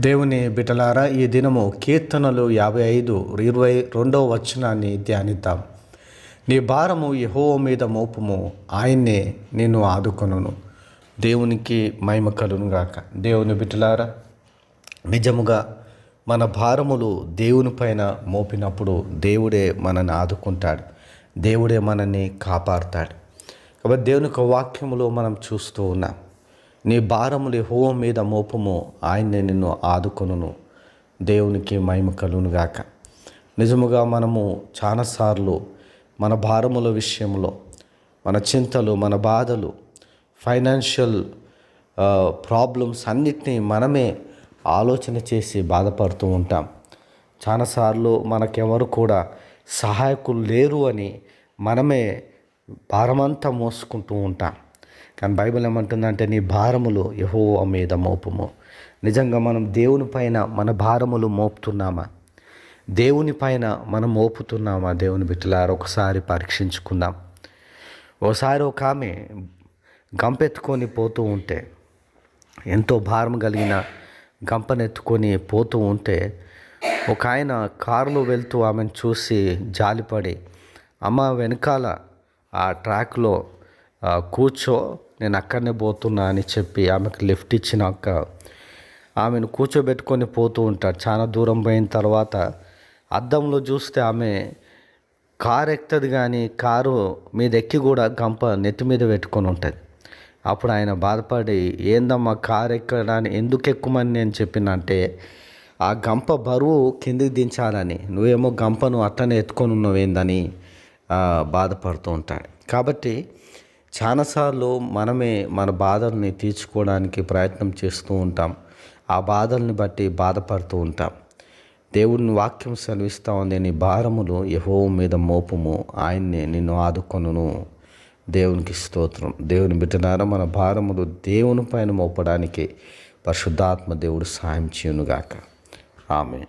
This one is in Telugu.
దేవుని బిటలారా ఈ దినము కీర్తనలు యాభై ఐదు ఇరవై రెండవ వచనాన్ని ధ్యానిద్దాం. నీ భారము యహో మీద మోపము ఆయన్నే నేను ఆదుకొనును. దేవునికి మహిమ కలును గాక. దేవుని బిటలారా నిజముగా మన భారములు దేవుని పైన మోపినప్పుడు దేవుడే మనని ఆదుకుంటాడు. దేవుడే మనల్ని కాపాడుతాడు. కాబట్టి దేవుని యొక్క వాక్యములో మనం చూస్తూ ఉన్నాం. నీ భారములు హోమ మీద మోపము ఆయన్నే నిన్ను ఆదుకొనును. దేవునికి మహిమ కలును నిజముగా మనము చాలాసార్లు మన భారముల విషయంలో మన చింతలు మన బాధలు ఫైనాన్షియల్ ప్రాబ్లమ్స్ అన్నిటినీ మనమే ఆలోచన చేసి బాధపడుతూ ఉంటాం. చాలాసార్లు మనకెవరు కూడా సహాయకులు లేరు అని మనమే భారమంతా మోసుకుంటూ ఉంటాం. కానీ బైబిల్ ఏమంటుందంటే నీ భారములు యహో మీద మోపము. నిజంగా మనం దేవుని పైన మన భారములు మోపుతున్నామా? దేవుని పైన మనం మోపుతున్నామా? దేవుని బిడ్డలారు ఒకసారి పరీక్షించుకుందాం. ఒకసారి ఒక ఆమె గంపెత్తుకొని పోతూ ఉంటే ఎంతో భారం కలిగిన గంపనెత్తుకొని పోతూ ఉంటే ఒక ఆయన కారులో వెళ్తూ ఆమెను చూసి జాలిపడి అమ్మ వెనకాల ఆ ట్రాక్లో కూర్చో నేను అక్కడనే పోతున్నా అని చెప్పి ఆమెకు లిఫ్ట్ ఇచ్చినాక ఆమెను కూర్చోబెట్టుకొని పోతూ ఉంటాడు. చాలా దూరం పోయిన తర్వాత అద్దంలో చూస్తే ఆమె కారు ఎక్కుతుంది కానీ కారు మీద ఎక్కి కూడా గంప నెత్తి మీద పెట్టుకొని ఉంటుంది. అప్పుడు ఆయన బాధపడి ఏందమ్మా కారు ఎక్కడానికి ఎందుకు ఎక్కుమని నేను చెప్పినంటే ఆ గంప బరువు కిందికి దించాలని నువ్వేమో గంపను అట్టనే ఎత్తుకొని ఉన్నావేందని ఏందని బాధపడుతూ ఉంటాడు. కాబట్టి చాలాసార్లు మనమే మన బాధల్ని తీర్చుకోవడానికి ప్రయత్నం చేస్తూ ఉంటాం. ఆ బాధల్ని బట్టి బాధపడుతూ ఉంటాం. దేవుని వాక్యం సెలవిస్తా ఉంది నీ భారములు యహో మీద మోపము. ఆయన్ని నిన్ను ఆదుకొనును. దేవునికి స్తోత్రం. దేవుని బిడ్డనారా మన భారములు దేవుని పైన మోపడానికి పరిశుద్ధాత్మ దేవుడు సాయం చేయునుగాక. ఆమె